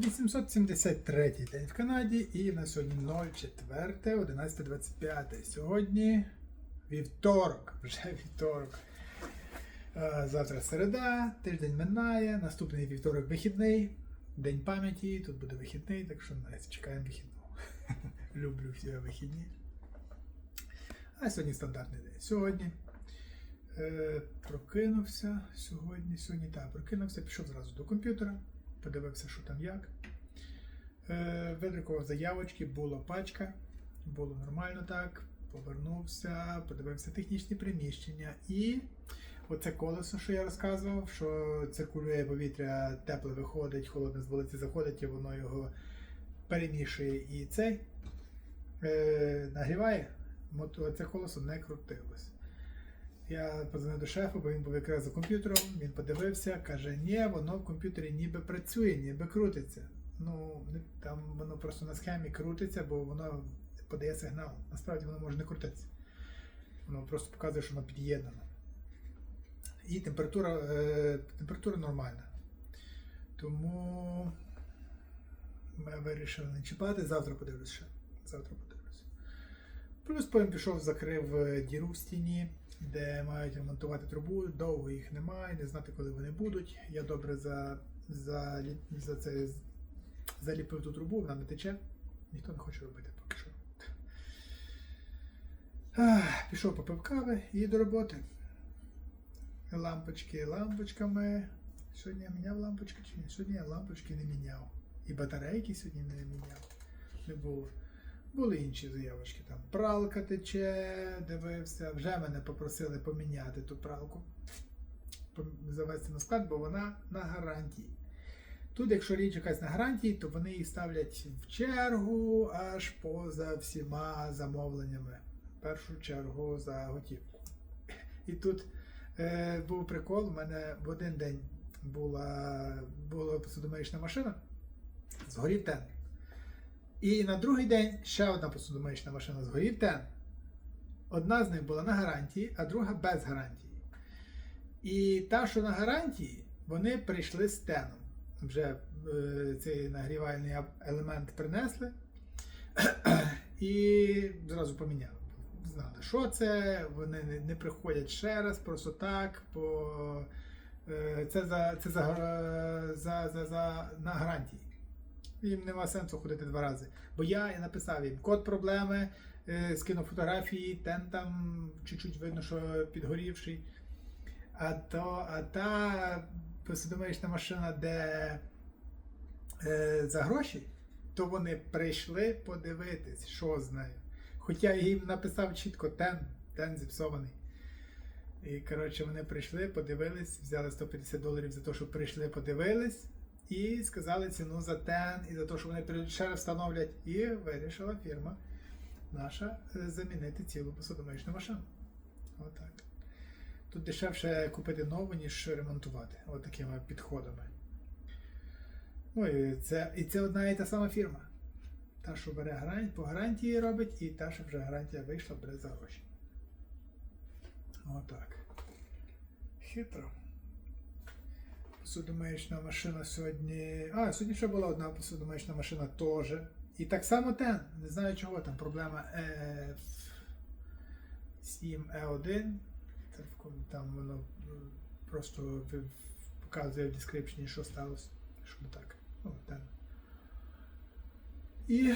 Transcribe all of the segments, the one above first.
873 день в Канаді і на сьогодні 04, 11.25. Сьогодні вівторок, вже вівторок. Е, Завтра середа, тиждень минає, наступний вівторок вихідний, день пам'яті, тут буде вихідний, так що знаєте, чекаємо вихідного. Люблю всі вихідні. А сьогодні стандартний день. Сьогодні е, прокинувся сьогодні, сьогодні так, прокинувся, пішов зразу до комп'ютера, подивився, що там як. Е, видрукував заявочки, була пачка, було нормально так. Повернувся, подивився технічні приміщення і оце колесо, що я розказував, що циркулює повітря, тепле виходить, холодне з вулиці заходить, і воно його перемішує і цей е, нагріває. Це колесо не крутилось. Я подзвонив до шефа, бо він був якраз за комп'ютером, він подивився, каже, ні, воно в комп'ютері ніби працює, ніби крутиться. Ну, там воно просто на схемі крутиться, бо воно подає сигнал. Насправді воно може не крутитися. Воно просто показує, що воно під'єднано. І температура, е, температура нормальна. Тому ми вирішили не чіпати. Завтра подивлюсь ще. Завтра подивлюсь. Плюс потім пішов, закрив е, діру в стіні, де мають ремонтувати трубу. Довго їх немає, не знати, коли вони будуть. Я добре за, за, за це заліпив ту трубу, вона не тече. Ніхто не хоче робити поки що. Пішов попив кави і до роботи. Лампочки лампочками. Сьогодні я міняв лампочки чи ні? Сьогодні я лампочки не міняв. І батарейки сьогодні не міняв. Не було. Були інші заявочки. Там пралка тече, дивився. Вже мене попросили поміняти ту пралку. Завести на склад, бо вона на гарантії. Тут, якщо річ якась на гарантії, то вони її ставлять в чергу аж поза всіма замовленнями. В першу чергу за готівку. І тут е, був прикол, у мене в один день була, була посудомиючна машина, згорів тен. І на другий день ще одна посудомиючна машина згорів тен. Одна з них була на гарантії, а друга без гарантії. І та, що на гарантії, вони прийшли з теном. Вже е, цей нагрівальний елемент принесли і зразу поміняли. Знали, що це, вони не, не приходять ще раз, просто так, бо е, це за, це за, е, за, за, за на гарантії. Їм нема сенсу ходити два рази. Бо я написав їм код проблеми, е, скинув фотографії, тен там чуть-чуть видно, що підгорівший. А то, а та посудомиючна машина, де е, за гроші, то вони прийшли подивитись, що з нею. Хоча я їм написав чітко тен, тен зіпсований. І коротше, вони прийшли, подивились, взяли 150 доларів за те, що прийшли, подивились, і сказали ціну за тен, і за те, що вони ще раз встановлять. І вирішила фірма наша е, замінити цілу посудомиючну машину. Отак. Тут дешевше купити нову, ніж ремонтувати. От такими підходами. Ну і це, і це одна і та сама фірма. Та, що бере гарантію, по гарантії робить, і та, що вже гарантія вийшла, бере за гроші. Отак. Хитро. Посудомиючна машина сьогодні. А, сьогодні ще була одна посудомиючна машина теж. І так само тен. Не знаю чого там. Проблема F7E1. Це в там воно просто показує в description, що сталося. Що не так. Ну, тен. І.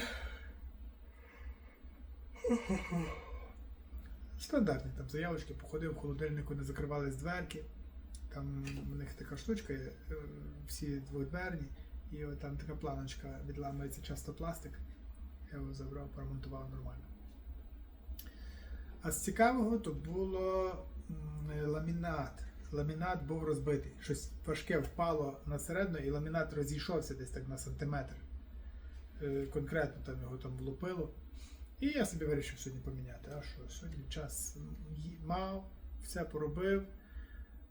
Стандартні там заявочки, походив в холодильнику, не закривались дверки. Там в них така штучка, е, всі дводверні, і от там така планочка відламується часто пластик. Я його забрав, поремонтував нормально. А з цікавого то було ламінат. Ламінат був розбитий. Щось важке впало на середину, і ламінат розійшовся десь так на сантиметр. Е, Конкретно там його там влупило. І я собі вирішив сьогодні поміняти. А що, сьогодні час мав, все поробив.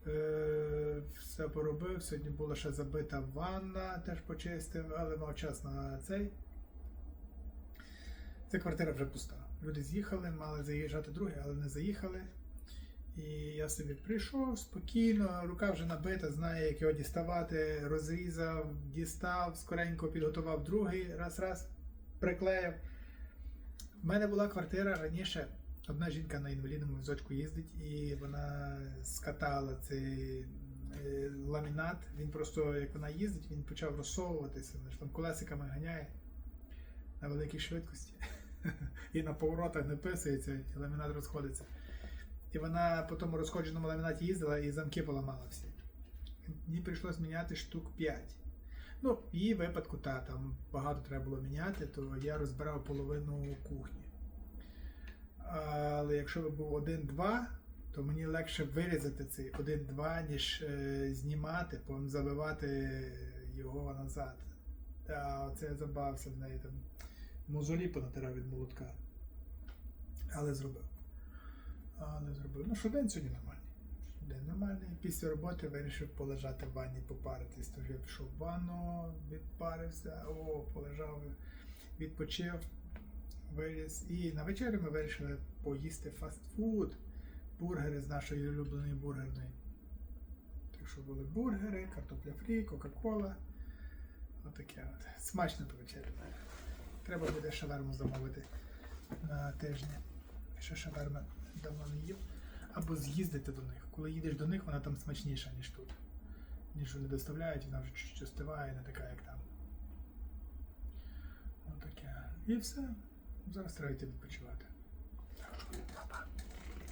Е, все поробив. Сьогодні була ще забита ванна, теж почистив, але мав час на цей. Ця квартира вже пуста. Люди з'їхали, мали заїжджати другі, але не заїхали. І я собі прийшов спокійно, рука вже набита, знає, як його діставати, розрізав, дістав, скоренько підготував другий, раз-раз приклеїв. У мене була квартира раніше. Одна жінка на інвалідному візочку їздить, і вона скатала цей е, ламінат. Він просто, як вона їздить, він почав розсовуватися, вона там колесиками ганяє на великій швидкості. І на поворотах не писується, і ламінат розходиться. І вона по тому розходженому ламінаті їздила і замки поламала всі. Мені прийшлось міняти штук 5. Ну, в її випадку, та, там багато треба було міняти, то я розбирав половину кухні. Якщо би був 1-2, то мені легше вирізати цей 1-2, ніж е, знімати, потім забивати його назад. А оце я забавився в неї там. Мозолі понатирав від молотка. Але зробив. Але зробив. Ну, що день сьогодні нормальний. День нормальний. Після роботи вирішив полежати в ванні, попаритись. Тож я пішов в ванну, відпарився, о, полежав, відпочив, виліз. І на вечерю ми вирішили поїсти фастфуд. Бургери з нашої улюбленої бургерної. Так що були бургери, картопля фрі, Кока-Кола. Отаке от. Смачно повечеряли. Треба буде шаверму замовити на тижні. Ще шаверми давно не їв. Або з'їздити до них. Коли їдеш до них, вона там смачніша, ніж тут. Ніж вони доставляють, вона вже чуть-чуть остиває, не така, як там. Отаке. І все. Зараз треба йти відпочивати. Па-па.